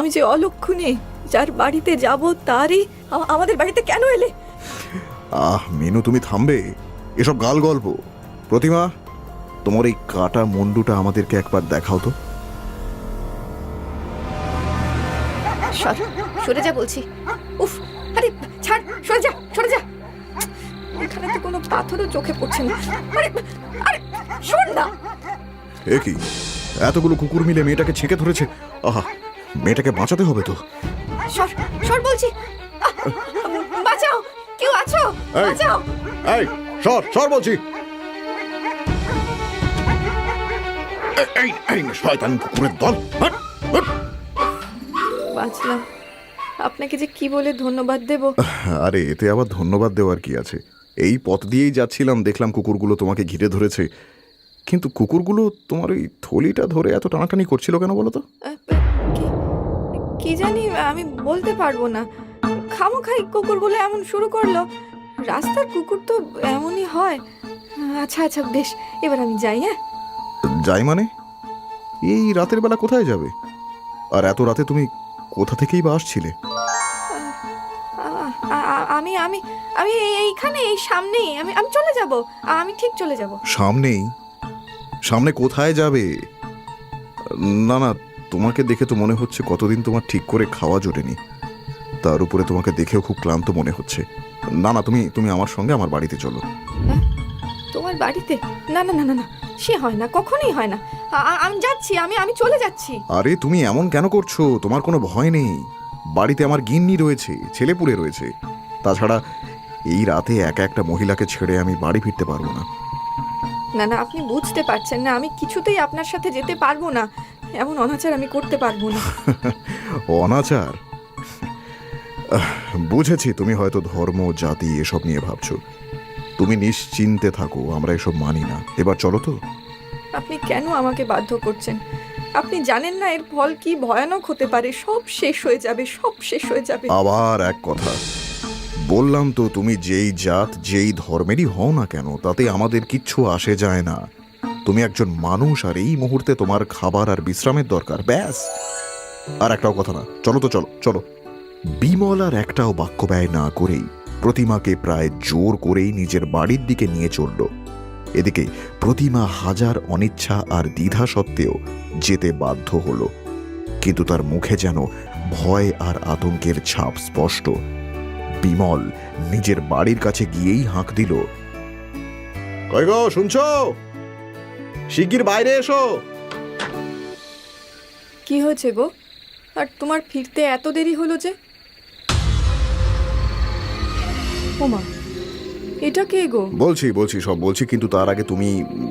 আমি যে অলক্ষণে যার বাড়িতে যাব তারই আমাদের বাড়িতে কেন এলে? আহ মিনু তুমি থামবে। এসব গাল গল্প। প্রতিমা তোমার এই কাটা মুন্ডুটা আমাদেরকে একবার দেখাও তো। সর সরে যা বলছি। উফ আরে ছাড় সরে যা সরে যা। এখানে তো কোনো পাথরও চোখে পড়ছে না। আরে আরে শোন না। এ কি? এতগুলো কুকুর মিলে মেয়েটাকে ছেঁকে ধরেছে? আহা মেয়েটাকে বাঁচাতে হবে তো। সর সর বলছি। বাঁচাও কেউ আছো? বাঁচাও। এই সর সর বলছি। এই, এই শয়তান কুকুরের দল। হাট, হাট। বাঁচলাম। আপনাকে যে কি বলে ধন্যবাদ দেব? আরে এতে আবার ধন্যবাদ দেওয়ার কি আছে? এই পথ দিয়েই যাচ্ছিলাম দেখলাম কুকুরগুলো তোমাকে ঘিরে ধরেছে। কিন্তু কুকুরগুলো তোমার ওই থলিটা ধরে এত টানাটানি করছিল কেন বলো তো? কি জানি আমি বলতে পারব না। খামোখাই কুকুরগুলো এমন শুরু করল। রাস্তার কুকুর তো এমনই হয়। আচ্ছা আচ্ছা বেশ এবার আমি যাই হ্যাঁ? যাই মানে? এই রাতের বেলা কোথায় যাবে? আর এত রাতে তুমি কোথা থেকেই বা আসছিলে? আমি আমি আমি এই- এইখানে এই সামনেই আমি আমি চলে যাব। আমি ঠিক চলে যাব। সামনেই? সামনে কোথায় যাবে? না না তোমাকে দেখে তো মনে হচ্ছে কতদিন তোমার ঠিক করে খাওয়া জোটেনি। তার উপরে তোমাকে দেখেও খুব ক্লান্ত মনে হচ্ছে। না না তুমি তুমি আমার সঙ্গে আমার বাড়িতে চলো। তোমার বাড়িতে? না না না না না সে হয় না কখনোই হয় না। আমি যাচ্ছি আমি আমি চলে যাচ্ছি। আরে তুমি এমন কেন করছ? তোমার কোনো ভয় নেই। বাড়িতে আমার গিন্নি রয়েছে ছেলেপুলে রয়েছে। তাছাড়া এই রাতে একা একটা মহিলাকে ছেড়ে আমি বাড়ি ফিরতে পারব না। না না আপনি বুঝতে পারছেন না আমি কিছুতেই আপনার সাথে যেতে পারব না। এমন অনাচার আমি করতে পারব না। অনাচার? বুঝেছি তুমি হয়তো ধর্ম জাতি এসব নিয়ে ভাবছ। তুমি নিশ্চিন্তে থাকো আমরা এসব মানি না। এবার চলো তো। আপনি কেন আমাকে বাধ্য করছেন? আপনি জানেন না এর ফল কি ভয়ানক হতে পারে। সব শেষ হয়ে যাবে সব শেষ হয়ে যাবে। আবার এক কথা। বললাম তো তুমি যেই জাত যেই ধর্মেরই হও না কেন তাতে আমাদের কিচ্ছু আসে যায় না। তুমি একজন মানুষ আর এই মুহূর্তে তোমার খাবার আর বিশ্রামের দরকার, ব্যাস। আর একটাও কথা না, চলো তো চলো চলো। বিমল আর একটাও বাক্য ব্যয় না করেই প্রতিমাকে প্রায় জোর করেই নিজের বাড়ির দিকে নিয়ে চলল। এদিকে প্রতিমা হাজার অনিচ্ছা আর দ্বিধা সত্ত্বেও যেতে বাধ্য হলো। কিন্তু তার মুখে যেন ভয় আর আতঙ্কের ছাপ স্পষ্ট। বিমল নিজের বাড়ির কাছে গিয়েই হাঁক দিল শুনছো? শিগগির বাইরে এসো। কি হয়েছে গো? আর তোমার ফিরতে এত দেরি হলো যে? ওমা এটা কে গো? বলছি বলছি সব বলছি কিন্তু তার আগে তুমি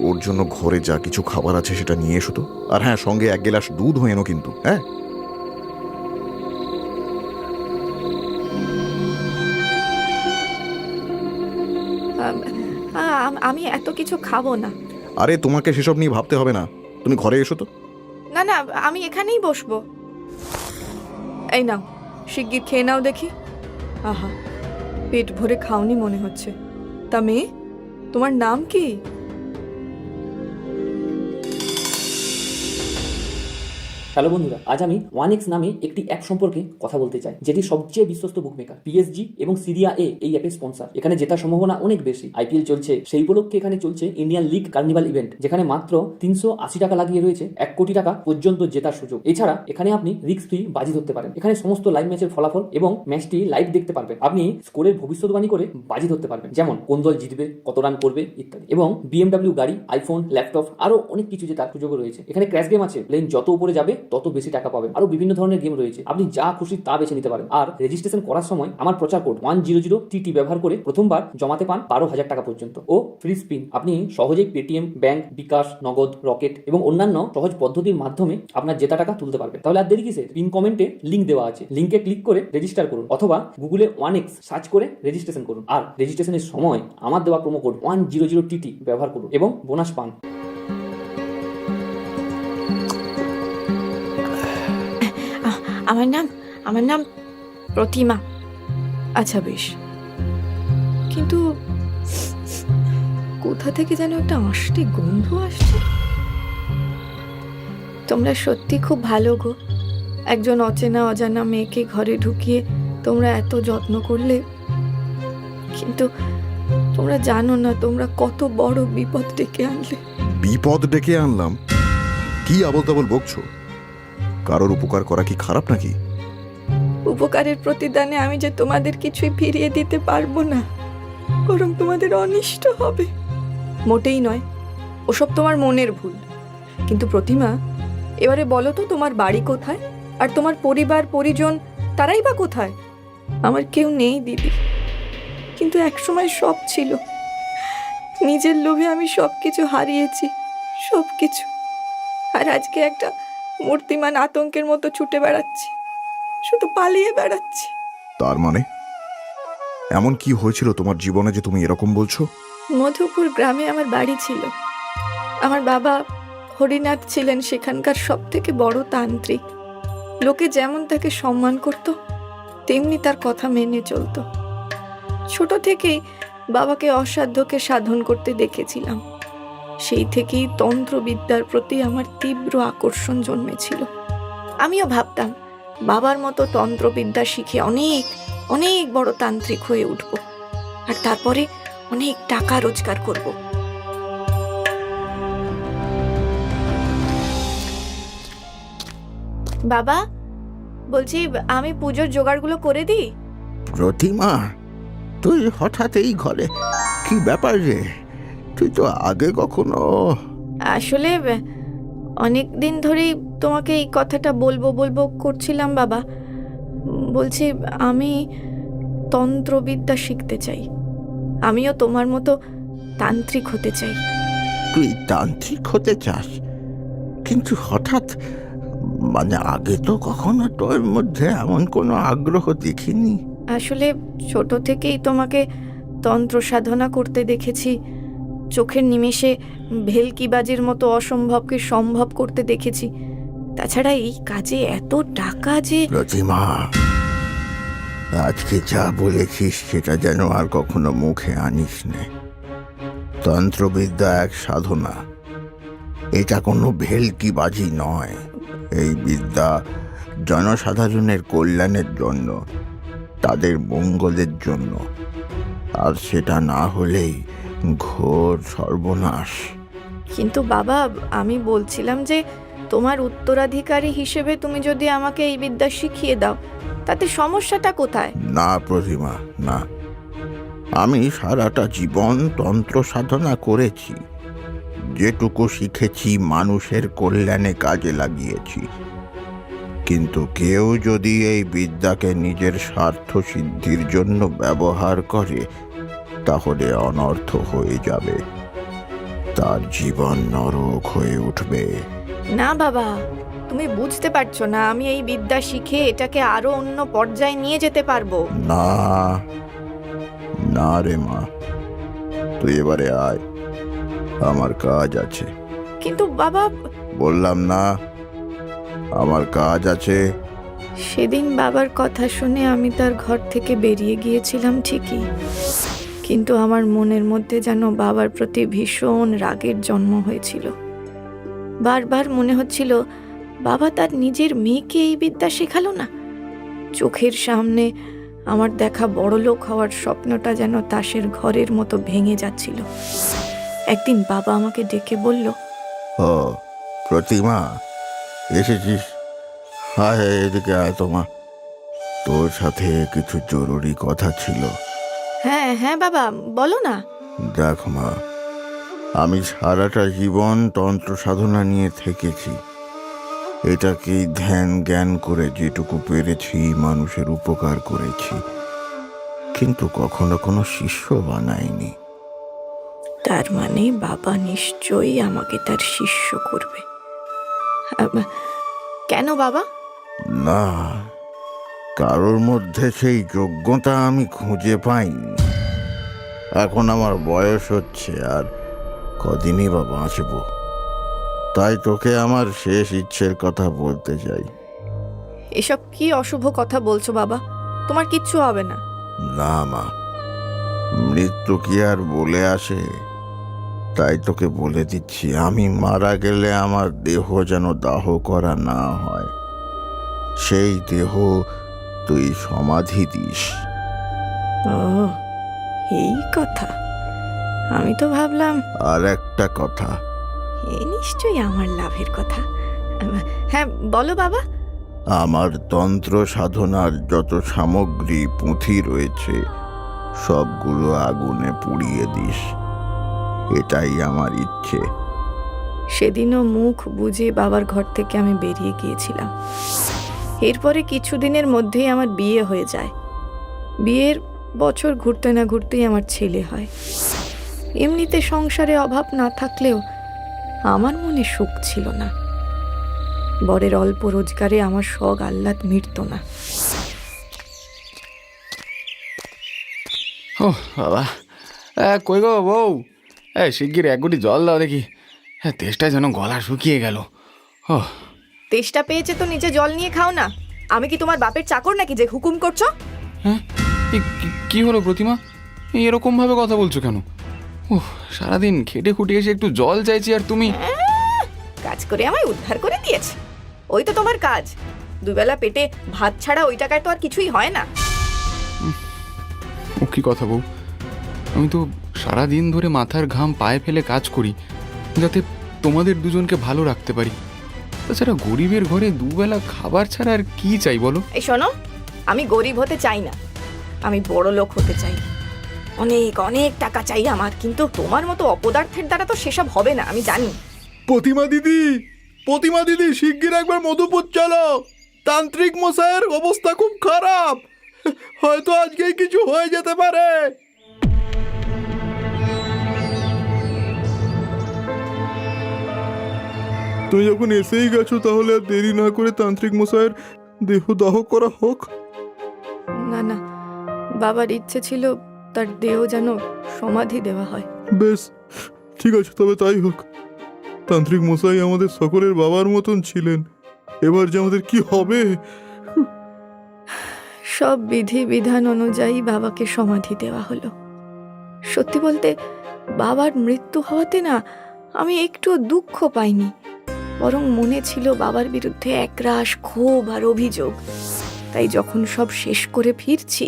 ওর জন্য ঘরে যা কিছু খাবার আছে সেটা নিয়ে এসো তো। আর হ্যাঁ সঙ্গে এক গ্লাস দুধ হয়ে এনো কিন্তু হ্যাঁ? আম, আমি এত কিছু খাব না। আরে, তোমাকে সেসব নিয়ে ভাবতে হবে না। তুমি ঘরে এসো তো। না না, আমি এখানেই বসবো। এই নাও, শিগগির খেয়ে নাও দেখি। আহা, পেট ভরে খাওনি মনে হচ্ছে। তা মেয়ে, তোমার নাম কি? হ্যালো বন্ধুরা, আজ আমি ওয়ান এক্স নামে একটি অ্যাপ সম্পর্কে কথা বলতে চাই, যেটি সবচেয়ে বিশ্বস্ত বুকমেকার পিএসজি এবং সিরিয়া এ এই অ্যাপের স্পন্সর এখানে জেতার সম্ভাবনা অনেক বেশি। আইপিএল চলছে, সেই উপলক্ষে এখানে চলছে ইন্ডিয়ান লিগ কার্নিভাল ইভেন্ট যেখানে মাত্র তিনশো আশি টাকা লাগিয়ে রয়েছে এক কোটি টাকা পর্যন্ত জেতার সুযোগ। এছাড়া এখানে আপনি রিস্ক ফ্রি বাজি ধরতে পারেন। এখানে সমস্ত লাইভ ম্যাচের ফলাফল এবং ম্যাচটি লাইভ দেখতে পারবেন। আপনি স্কোরের ভবিষ্যৎবাণী করে বাজি ধরতে পারবেন, যেমন কোন দল জিতবে, কত রান করবে ইত্যাদি। এবং বিএমডব্লিউ গাড়ি আইফোন ল্যাপটপ আরও অনেক কিছু জেতার সুযোগ রয়েছে। এখানে ক্র্যাশ গেম আছে প্লেন যত উপরে যাবে তত বেশি টাকা পাবেন। আরও বিভিন্ন ধরনের গেম রয়েছে। আপনি যা খুশি তা বেছে নিতে পারেন। আর রেজিস্ট্রেশন করার সময় আমার প্রচার code one zero zero TT ব্যবহার করে প্রথমবার জমাতে পান বারো হাজার টাকা পর্যন্ত। ও ফ্রি স্পিন আপনি সহজেই পেটিএম ব্যাংক বিকাশ, নগদ রকেট এবং অন্যান্য সহজ পদ্ধতির মাধ্যমে আপনার জেতা টাকা তুলতে পারবেন। তাহলে আর দেরি কিসে পিন কমেন্টে লিঙ্ক দেওয়া আছে। লিঙ্কে ক্লিক করে রেজিস্টার করুন অথবা গুগলে ওয়ান এক্স সার্চ করে রেজিস্ট্রেশন করুন। আর রেজিস্ট্রেশনের সময় আমার দেওয়া promo code one zero zero TT ব্যবহার করুন এবং বোনাস পান। আমার নাম আমার নাম প্রতিমা। আচ্ছা বেশ। কিন্তু কোথা থেকে যেন একটা আষ্টে গন্ধ আসছে? তোমরা সত্যি খুব ভালো গো। একজন অচেনা, অজানা মেয়েকে ঘরে ঢুকিয়ে তোমরা এত যত্ন করলে। কিন্তু তোমরা জানো না, তোমরা কত বড় বিপদ ডেকে আনলে। বিপদ ডেকে আনলাম? কি আবল তাবল বকছো? কারোর উপকার করা কি খারাপ নাকি? উপকারের প্রতিদানে আমি যে তোমাদের কিছুই ফিরিয়ে দিতে পারব না, বরং তোমাদের অনিষ্ট হবে। মোটেই নয়, ওসব তোমার মনের ভুল। কিন্তু প্রতিমা, এবারে বলো তো তোমার বাড়ি কোথায়? আর তোমার পরিবার, পরিজন, তারাই বা কোথায়? আমার কেউ নেই দিদি। কিন্তু একসময় সব ছিল। নিজের লোভে আমি সব কিছু হারিয়েছি সব কিছু আর আজকে একটা মূর্তিমান আতঙ্কের মতো ছুটে বেড়াচ্ছি। শুধু পালিয়ে বেড়াচ্ছি। তার মানে? এমন কি হয়েছিল তোমার জীবনে যে তুমি এরকম বলছো? মধুপুর গ্রামে আমার বাড়ি ছিল। আমার বাবা হরিনাথ ছিলেন সেখানকার সব থেকে বড় তান্ত্রিক। লোকে যেমন তাকে সম্মান করত তেমনি তার কথা মেনে চলতো। ছোট থেকেই বাবাকে অসাধ্যকে সাধন করতে দেখেছিলাম। সেই থেকেই তন্ত্রবিদ্যার প্রতি আমার তীব্র আকর্ষণ জন্মেছিল। আমিও ভাবতাম, বাবার মতো তন্ত্রবিদ্যা শিখে অনেক অনেক বড় তান্ত্রিক হয়ে উঠব আর তারপরে অনেক টাকা রোজগার করব। বাবা, বলছি আমি পুজোর জোগাড়গুলো করে দিই? প্রতিমা? তুই হঠাৎ এই ঘরে? কি ব্যাপার রে? তুই তো আগে কখনো আসলে অনেক দিন ধরেই তোমাকে এই কথাটা বলব বলব করছিলাম বাবা। বলছি আমি তন্ত্রবিদ্যা শিখতে চাই। আমিও তোমার মতো তান্ত্রিক হতে চাই। তুই তান্ত্রিক হতে চাস? কিন্তু হঠাৎ মানে আগে তো কখনো তোর মধ্যে এমন কোনো আগ্রহ দেখিনি। আসলে ছোট থেকেই তোমাকে তন্ত্র সাধনা করতে দেখেছি। চোখের নিমেষে ভেলকিবাজির মতো অসম্ভবকে সম্ভব করতে দেখেছি। তাছাড়া এই কাজে এত টাকা যে প্রতিমা, আজকে যা বলেছিস সেটা যেন আর কখনো মুখে আনিস নে। তন্ত্রবিদ্যা এক সাধনা। এটা কোনো ভেলকিবাজি নয়। এই বিদ্যা জনসাধারণের কল্যাণের জন্য, তাদের মঙ্গলের জন্য। আর সেটা না হলেই ঘোর সর্বনাশ। কিন্তু বাবা আমি বলছিলাম যে তোমার উত্তরাধিকারী হিসেবে তুমি যদি আমাকে এই বিদ্যা শিখিয়ে দাও তাতে সমস্যাটা কোথায়? না প্রতিমা না। আমি সারাটা জীবন তন্ত্র সাধনা করেছি। যেটুকু শিখেছি মানুষের কল্যাণে কাজে লাগিয়েছি। কিন্তু কেউ যদি এই বিদ্যাকে নিজের স্বার্থ সিদ্ধির জন্য ব্যবহার করে তাহলে অনর্থ হয়ে যাবে। তার জীবন নরক হয়ে উঠবে। না বাবা তুমি বুঝতে পারছ না আমি এই বিদ্যা শিখে এটাকে আরও অন্য পর্যায়ে নিয়ে যেতে পারব। না না রে মা। তুই এবারে আয় আমার কাজ আছে। কিন্তু বাবা বললাম না আমার কাজ আছে। সেদিন বাবার কথা শুনে আমি তার ঘর থেকে বেরিয়ে গিয়েছিলাম ঠিকই। কিন্তু আমার মনের মধ্যে যেন বাবার প্রতি ভীষণ রাগের জন্ম হয়েছিল। বারবার মনে হচ্ছিল, বাবা তার নিজের মেয়েকে এই বিদ্যা শেখালো না? চোখের সামনে আমার দেখা বড়লোক হওয়ার স্বপ্নটা যেন তাসের ঘরের মতো ভেঙে যাচ্ছিল। একদিন বাবা আমাকে ডেকে বলল, ও, প্রতিমা, এসেছিস? হায়, এদিকে আয় তোমা। তোর সাথে কিছু জরুরি কথা ছিল। হ্যাঁ হ্যাঁ বাবা বলো না। দেখ মা আমি সারাটা জীবন তন্ত্র সাধনা নিয়ে থেকেছি। এটাকেই ধ্যান জ্ঞান করে যেটুকু পেরেছি মানুষের উপকার করেছি। কিন্তু কখনো কোনো শিষ্য বানাইনি। তার মানে বাবা নিশ্চয়ই আমাকে তার শিষ্য করবে। কেন বাবা? না কারোর মধ্যে সেই যোগ্যতা আমি খুঁজে পাইনি। এখন আমার বয়স হচ্ছে আর কদিনই বা বাঁচব। তাই তোকে আমার শেষ ইচ্ছের কথা বলতে চাই। এসব কি অশুভ কথা বলছো বাবা? তোমার কিচ্ছু হবে না। না মা মৃত্যু কি আর বলে আসে? তাই তোকে বলে দিচ্ছি আমি মারা গেলে আমার দেহ যেন দাহ করা না হয়। সেই দেহ তুই সমাধি দিস। ও এই কথা। আমি তো ভাবলাম আর একটা কথা। এ নিশ্চয়ই আমার লাভের কথা। হ্যাঁ বলো বাবা। আমার তন্ত্র সাধনার যত সামগ্রী পুঁথি রয়েছে সবগুলো আগুনে পুড়িয়ে দিস। এটাই আমার ইচ্ছে। সেদিনও মুখ বুঝে বাবার ঘর থেকে আমি বেরিয়ে গিয়েছিলাম। এরপরে কিছুদিনের মধ্যেই আমার বিয়ে হয়ে যায়। বিয়ের বছর ঘুরতে না ঘুরতেই আমার ছেলে হয়। এমনিতে সংসারে অভাব না থাকলেও আমার মনে সুখ ছিল না। বরের অল্প রোজগারে আমার শখ আহ্লাদ মিটত না। ও বাবা। কই গো বউ? শিগগির এক গুটি জল দাও দেখি। হ্যাঁ তেষ্টায় যেন গলা শুকিয়ে গেল। ও তেষ্টা পেয়েছে তো নিচে জল নিয়ে খাও না। আমি কি তোমার বাপের চাকর নাকি যে হুকুম করছ? হ্যাঁ? কি- হলো প্রতিমা? এই এরকমভাবে কথা বলছো কেন? সারাদিন খেটে খুটে এসে একটু জল চাইছি আর তুমি? কাজ করে আমায় উদ্ধার করে দিয়েছে। ওই তো তোমার কাজ। দুবেলা পেটে ভাত ছাড়া ওই টাকায় তো আর কিছুই হয় না। ও কি কথা বউ? আমি তো সারা দিন ধরে মাথার ঘাম পায়ে ফেলে কাজ করি যাতে তোমাদের দুজনকে ভালো রাখতে পারি। তাছাড়া গরিবের ঘরে দুবেলা খাবার ছাড়া আর কি চাই বলো? এই শোনো আমি গরিব হতে চাই না। আমি বড় লোক হতে চাই। অনেক অনেক টাকা চাই আমার কিন্তু তোমার মতো অপদার্থের দ্বারা তো সেসব হবে না আমি জানি। প্রতিমা দিদি প্রতিমা দিদি শিগগির একবার মধুপুর চলো। তান্ত্রিক মশাইয়ের অবস্থা খুব খারাপ। হয়তো আজকেই কিছু হয়ে যেতে পারে। তুমি যখন এসেই গেছো তাহলে আর দেরি না করে তান্ত্রিক মশাইয়ের দেহ দাহ করা হোক। না না বাবার ইচ্ছে ছিল তার দেহ যেন সমাধি দেওয়া হয়। বেশ ঠিক আছে তবে তাই হোক। তান্ত্রিক মশাই আমাদের সকলের বাবার মতন ছিলেন। এবার যে আমাদের কি হবে? সব বিধি বিধান অনুযায়ী বাবাকে সমাধি দেওয়া হলো। সত্যি বলতে বাবার মৃত্যু হওয়াতে না আমি একটু দুঃখ পাইনি। বরং মনে ছিল বাবার বিরুদ্ধে একরাশ ক্ষোভ আর অভিযোগ। তাই যখন সব শেষ করে ফিরছি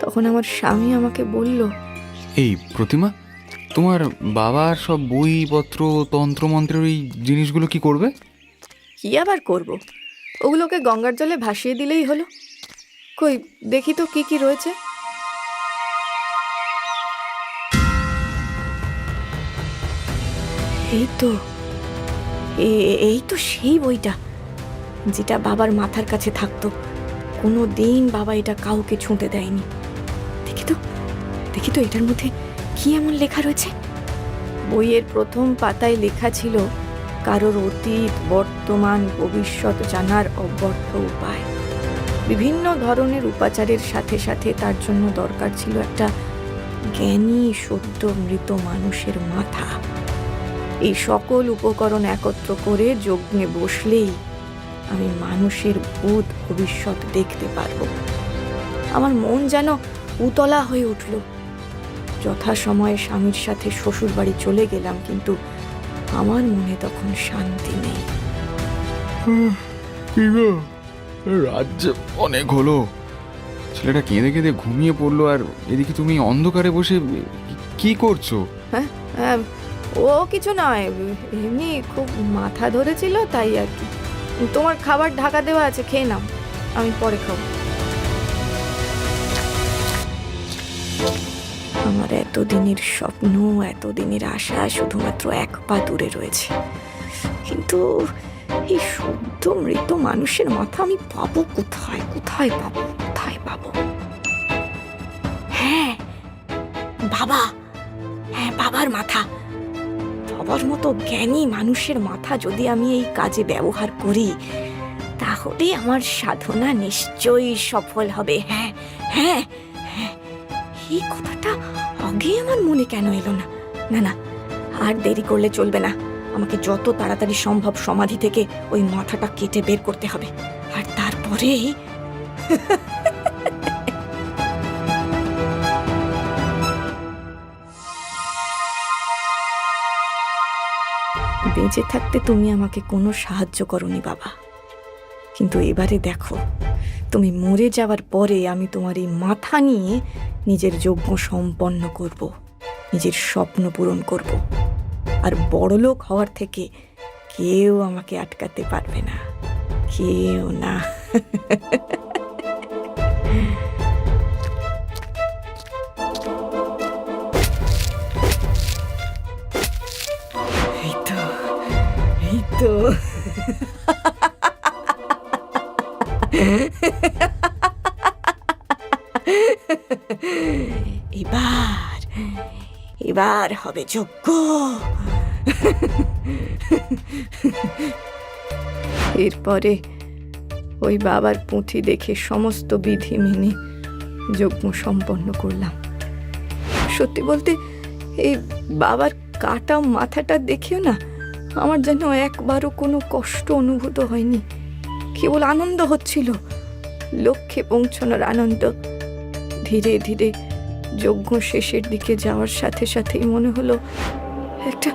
তখন আমার স্বামী আমাকে বলল এই প্রতিমা তোমার বাবার সব বইপত্র তন্ত্রমন্ত্রের ওই জিনিসগুলো কি করবে? কি আবার করব? ওগুলোকে গঙ্গার জলে ভাসিয়ে দিলেই হলো। কই দেখি তো কি কি রয়েছে। এই তো এই তো সেই বইটা যেটা বাবার মাথার কাছে থাকতো। কোনো দিন বাবা এটা কাউকে ছুঁতে দেয়নি। দেখি তো দেখি তো এটার মধ্যে কি এমন লেখা রয়েছে? বইয়ের প্রথম পাতায় লেখা ছিল, কারোর অতীত, বর্তমান, ভবিষ্যৎ জানার অব্যর্থ উপায়। বিভিন্ন ধরনের উপাচারের সাথে সাথে তার জন্য দরকার ছিল একটা জ্ঞানী, সদ্য মৃত মানুষের মাথা। এই সকল উপকরণ একত্র করে যজ্ঞে বসলেই আমি মানুষের ভূত ভবিষ্যৎ দেখতে পারব। আমার মন যেন উতলা হয়ে উঠল। যথাসময়ে স্বামীর সাথে শ্বশুর বাড়ি চলে গেলাম কিন্তু আমার মনে তখন শান্তি নেই। রাজ্য অনেক হলো। ছেলেটা কেঁদে কেঁদে ঘুমিয়ে পড়ল আর এদিকে তুমি অন্ধকারে বসে কি করছ? হ্যাঁ হ্যাঁ, ও কিছু নয়, এমনি খুব মাথা ধরেছিল তাই আর কি। তোমার খাবার ঢাকা দেওয়া আছে, খেয়ে নাও, আমি পরে খাব। আমার এতদিনের স্বপ্ন, এতদিনের আশা শুধুমাত্র এক পা দূরে রয়েছে। কিন্তু এই শুদ্ধ মৃত মানুষের মাথা আমি পাবো কোথায় কোথায় পাবো কোথায় পাবো? হ্যাঁ বাবা হ্যাঁ বাবার মাথা। বাবার মতো জ্ঞানী মানুষের মাথা যদি আমি এই কাজে ব্যবহার করি, তাহলে আমার সাধনা নিশ্চয়ই সফল হবে। হ্যাঁ হ্যাঁ হ্যাঁ। এই কথাটা আগে আমার মনে কেন এলো না? না না, আর দেরি করলে চলবে না। আমাকে যত তাড়াতাড়ি সম্ভব সমাধি থেকে ওই মাথাটা কেটে বের করতে হবে। আর তারপরেই বেঁচে থাকতে তুমি আমাকে কোনো সাহায্য করনি, বাবা। কিন্তু এবারে দেখো, তুমি মরে যাওয়ার পরে আমি তোমার এই মাথা নিয়ে নিজের যজ্ঞ সম্পন্ন করব, নিজের স্বপ্ন পূরণ করব। আর বড়লোক হওয়ার থেকে কেউ আমাকে আটকাতে পারবে না। কেউ না। তো। এবার এবার হবে যোগ্য। এরপরে ওই বাবার পুঁথি দেখে সমস্ত বিধি মেনে যজ্ঞ সম্পন্ন করলাম। সত্যি বলতে, এই বাবার কাটা মাথাটা দেখেও না আমার যেন একবারও কোনো কষ্ট অনুভূত হয়নি। কেবল আনন্দ হচ্ছিল, লক্ষ্যে পৌঁছানোর আনন্দ। ধীরে ধীরে যজ্ঞ শেষের দিকে যাওয়ার সাথে সাথেই মনে হলো, একটা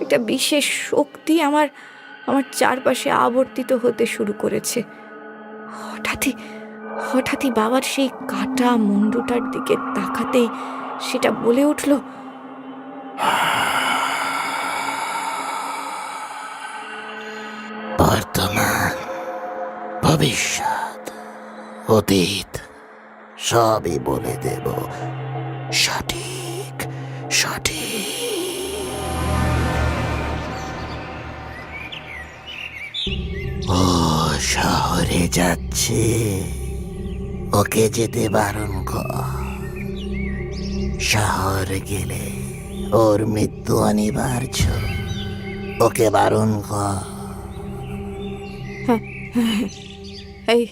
একটা বিশেষ শক্তি আমার আমার চারপাশে আবর্তিত হতে শুরু করেছে। হঠাৎই হঠাৎই বাবার সেই কাটা মুন্ডুটার দিকে তাকাতেই সেটা বলে উঠল ভবিষ্যৎ, অতীত, সবই বলে দেব সঠিক সঠিক। ও শহরে যাচ্ছে, ওকে যেতে বারণ কর। শহর গেলে ওর মৃত্যু অনিবার্য, ওকে বারণ কর। এই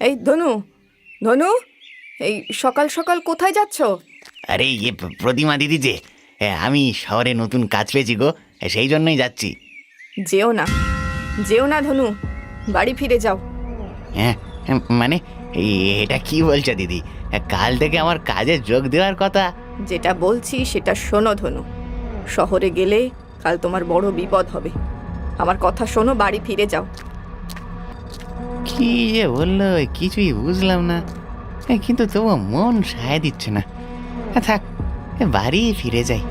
এই ধনু ধনু এই সকাল সকাল কোথায় যাচ্ছ? আরে ইয়ে প্রতিমা দিদি যে আমি শহরে নতুন কাজ পেয়েছি গো সেই জন্যই যাচ্ছি। যেও না যেও না ধনু বাড়ি ফিরে যাও। হ্যাঁ হ্যাঁ, মানে এটা কি বলছো দিদি? কাল থেকে আমার কাজে যোগ দেওয়ার কথা। যেটা বলছি সেটা শোনো ধনু শহরে গেলে কাল তোমার বড় বিপদ হবে। আমার কথা শোনো বাড়ি ফিরে যাও। কি যে বলল কিছুই বুঝলাম না। কিন্তু তবু মন সায় দিচ্ছে না। থাক বাড়ি ফিরে যাই।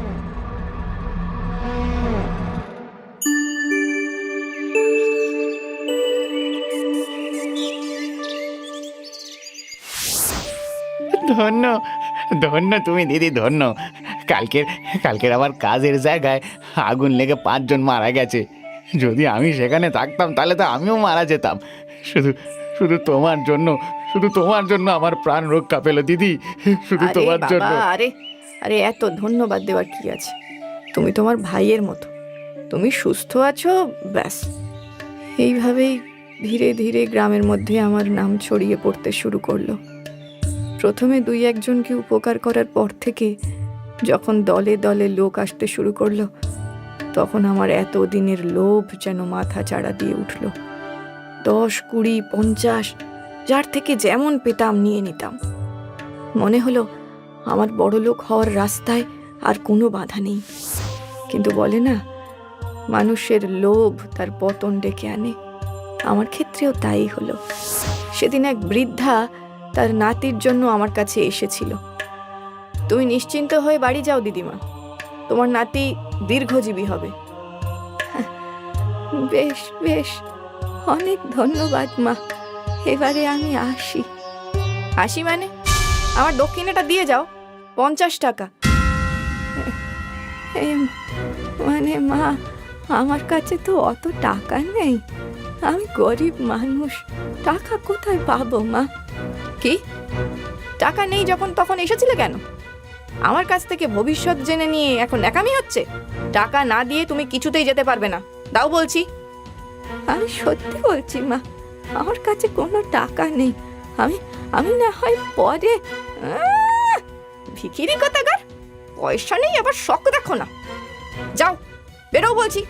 ধন্য ধন্য তুমি দিদি, ধন্য। কালকের কালকের আমার কাজের জায়গায় আগুন লেগে পাঁচজন মারা গেছে। যদি আমি সেখানে থাকতাম তাহলে তো আমিও মারা যেতাম। শুধু শুধু তোমার জন্য শুধু তোমার জন্য আমার প্রাণ রক্ষা পেল দিদি। শুধু তোমার জন্য। আরে আরে এত ধন্যবাদ দেওয়ার কি আছে? তুমি তোমার ভাইয়ের মতো। তুমি সুস্থ আছো ব্যাস। এইভাবেই ধীরে ধীরে গ্রামের মধ্যে আমার নাম ছড়িয়ে পড়তে শুরু করল। প্রথমে দুই একজনকে উপকার করার পর থেকে যখন দলে দলে লোক আসতে শুরু করল তখন আমার এত দিনের লোভ যেন মাথা চাড়া দিয়ে উঠল। দশ, কুড়ি, পঞ্চাশ, যার থেকে যেমন পেতাম নিয়ে নিতাম। মনে হলো আমার বড়লোক হওয়ার রাস্তায় আর কোনো বাধা নেই। কিন্তু বলে না, মানুষের লোভ তার পতন ডেকে আনে। আমার ক্ষেত্রেও তাই হলো। সেদিন এক বৃদ্ধা তার নাতির জন্য আমার কাছে এসেছিল। তুমি নিশ্চিন্ত হয়ে বাড়ি যাও, দিদিমা। তোমার নাতি দীর্ঘজীবী হবে। বেশ বেশ, অনেক ধন্যবাদ মা। এবারে আমি আসি। আসি মানে? আমার দক্ষিণাটা দিয়ে যাও, পঞ্চাশ টাকা। মানে মা, আমার কাছে তো অত টাকা নেই। আমি গরিব মানুষ, টাকা কোথায় পাবো মা? কি? টাকা নেই যখন, তখন এসেছিলে কেন? আমার কাছ থেকে ভবিষ্যৎ জেনে নিয়ে এখন একামি হচ্ছে। টাকা না দিয়ে তুমি কিছুতেই যেতে পারবে না। দাও বলছি। আমি সত্যি বলছি মা আমার কাছে কোনো টাকা নেই। আমি আমি না হয় পরে! ভিখিরি কথাকার পয়সা নেই আবার শখ দেখো না। যাও বেরো বলছি।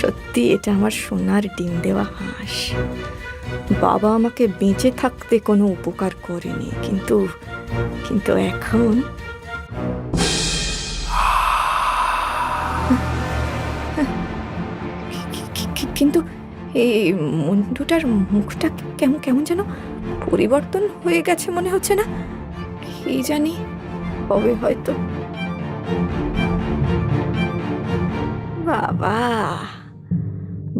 সত্যি এটা আমার সোনার ডিম দেওয়া হাঁস। বাবা আমাকে বেঁচে থাকতে কোনো উপকার করেনি, কিন্তু কিন্তু এখন কিন্তু এই মুন্ডুটার মুখটা কেমন কেমন যেন পরিবর্তন হয়ে গেছে মনে হচ্ছে না? কি জানি হবে হয়তো। বাবা,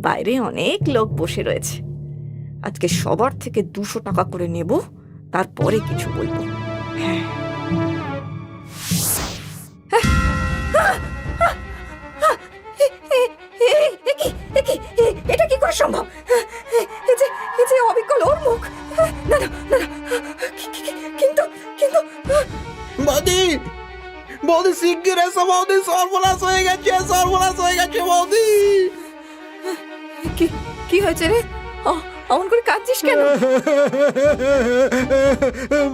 বাইরে অনেক লোক বসে রয়েছে। আজকে সবার থেকে দুশো টাকা করে নেব তারপরে কিছু বলব। হ্যাঁ এটা কি করে সম্ভব? এই যে অবিকল ওর মুখ। না কিন্তু কিন্তু। বৌদি বৌদি শিগগির এসো বৌদি সর্বনাশ হয়ে গেছে সর্বনাশ হয়ে গেছে বৌদি। কি কি হয়েছে রে? অমন করে কাঁদছিস কেন?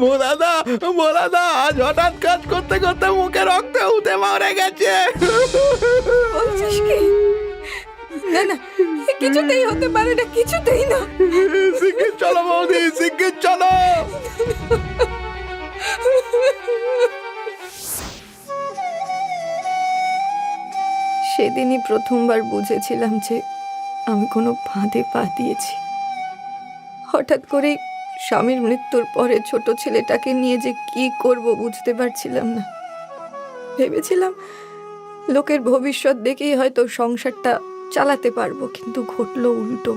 মোলাদা মোলাদা আজ হঠাৎ কাজ করতে করতে মুখে রক্ত উঠে মারে গেছে। বলছিস কি? না না কিছুতেই হতে পারে না কিছুতেই না। শিগগির চলো বৌদি শিগগির চলো। সেদিনই প্রথমবার বুঝেছিলাম যে আমি কোনো ফাঁদে পা দিয়েছি। হঠাৎ করে স্বামীর মৃত্যুর পরে ছোট ছেলেটাকে নিয়ে যে কি করব বুঝতে পারছিলাম না। ভেবেছিলাম লোকের ভবিষ্যৎ দেখেই হয়তো সংসারটা চালাতে পারব, কিন্তু ঘটলো উল্টো।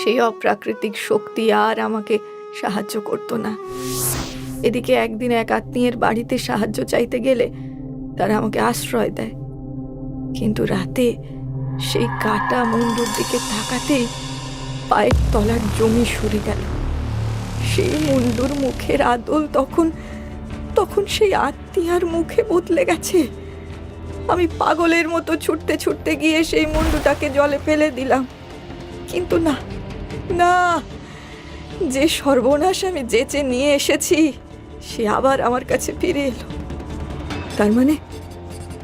সেই অপ্রাকৃতিক শক্তি আর আমাকে সাহায্য করতো না। এদিকে একদিন এক আত্মীয়ের বাড়িতে সাহায্য চাইতে গেলে তারা আমাকে আশ্রয় দেয়। কিন্তু রাতে সেই কাটা মুন্ডুর দিকে তাকাতেই পায়ের তলার জমি সরে গেল। সেই মুন্ডুর মুখের আদল তখন তখন সেই আত্মীয়ার মুখে বদলে গেছে। আমি পাগলের মতো ছুটতে ছুটতে গিয়ে সেই মুন্ডুটাকে জলে ফেলে দিলাম। কিন্তু না না, যে সর্বনাশ আমি যেচে নিয়ে এসেছি, সে আবার আমার কাছে ফিরে এলো। তার মানে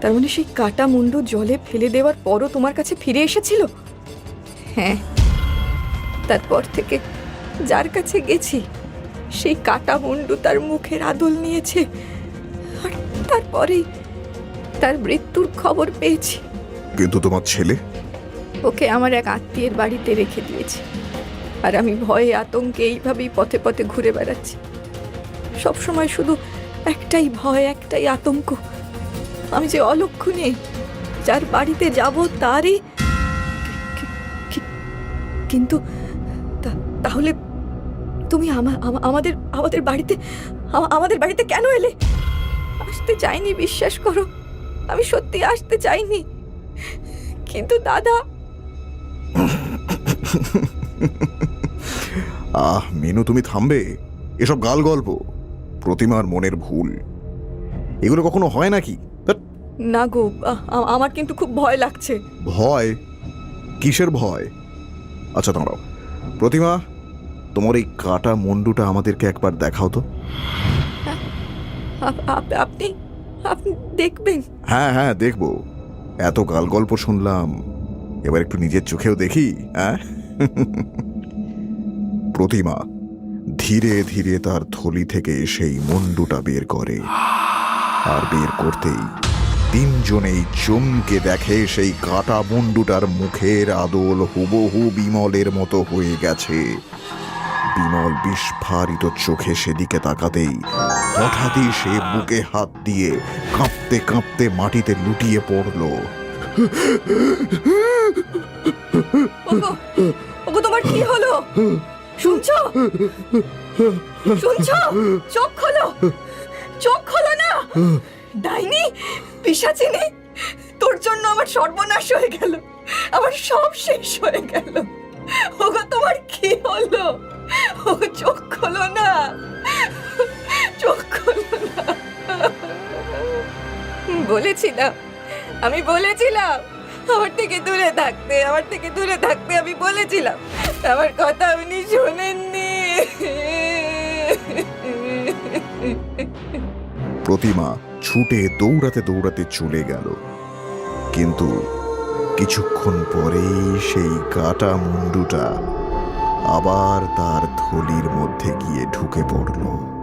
তার মানে সেই কাটা মুন্ডু জলে ফেলে দেওয়ার পরও তোমার কাছে ফিরে এসেছিল? হ্যাঁ তারপর থেকে যার কাছে গেছি সেই কাটা মুন্ডু তার মুখের আদল নিয়েছে। আর তারপরেই তার মৃত্যুর খবর পেয়েছি। কিন্তু তোমার ছেলে? ওকে আমার এক আত্মীয়ের বাড়িতে রেখে দিয়েছি। আর আমি ভয়ে আতঙ্কে এইভাবেই পথে পথে ঘুরে বেড়াচ্ছি। সবসময় শুধু একটাই ভয় একটাই আতঙ্ক। আমি যে অলক্ষণে যার বাড়িতে যাব তারই কিন্তু তাহলে তুমি আমা- আমা- আমাদের আমাদের বাড়িতে আমাদের বাড়িতে কেন এলে? আসতে চাইনি বিশ্বাস করো। আমি সত্যি আসতে চাইনি। কিন্তু দাদা আহ মিনু তুমি থামবে। এসব গাল গল্প প্রতিমার মনের ভুল। এগুলো কখনো হয় নাকি? না গো আমার কিন্তু খুব ভয় লাগছে। ভয়? কিসের ভয়? আচ্ছা দাঁড়াও। প্রতিমা তোমার এই কাটা মুন্ডুটা আমাদেরকে একবার দেখাও তো। আপ- আপ- আপনি আপনি দেখবেন। হ্যাঁ হ্যাঁ দেখব। এত গাল গল্প শুনলাম। এবার একটু নিজের চোখেও দেখি হ্যাঁ? প্রতিমা ধীরে ধীরে তার থলি থেকে সেই মুন্ডুটা বের করে। আর বের করতেই তিনজনেই চমকে দেখে সেই কাটা মুন্ডুটার মুখের আদল হুবহু বিমলের মতো হয়ে গেছে। বিমল বিস্ফারিত চোখে সেদিকে তাকাতেই হঠাৎই সে বুকে হাত দিয়ে কাঁপতে কাঁপতে মাটিতে লুটিয়ে পড়ল। ওগো তোমার কি হলো? শুনছো? শুনছো? চোখ খোলো। চোখ খোলো না। ডাইনি, পিসাচিনি, তোর জন্য আমার সর্বনাশ হয়ে গেল। আমার সব শেষ হয়ে গেল। ওগো, তোমার কি হলো? চোখ খোলো না। চোখ খোলো না। বলেছিলাম, আমি বলেছিলাম, আমার থেকে দূরে থাকতে, আমার থেকে দূরে থাকতে আমি বলেছিলাম। আমার কথা আপনি শোনেননি। প্রতিমা ছুটে দৌড়াতে দৌড়াতে চলে গেল। কিন্তু কিছুক্ষণ পরেই সেই কাটা মুন্ডুটা আবার তার থলির মধ্যে গিয়ে ঢুকে পড়ল।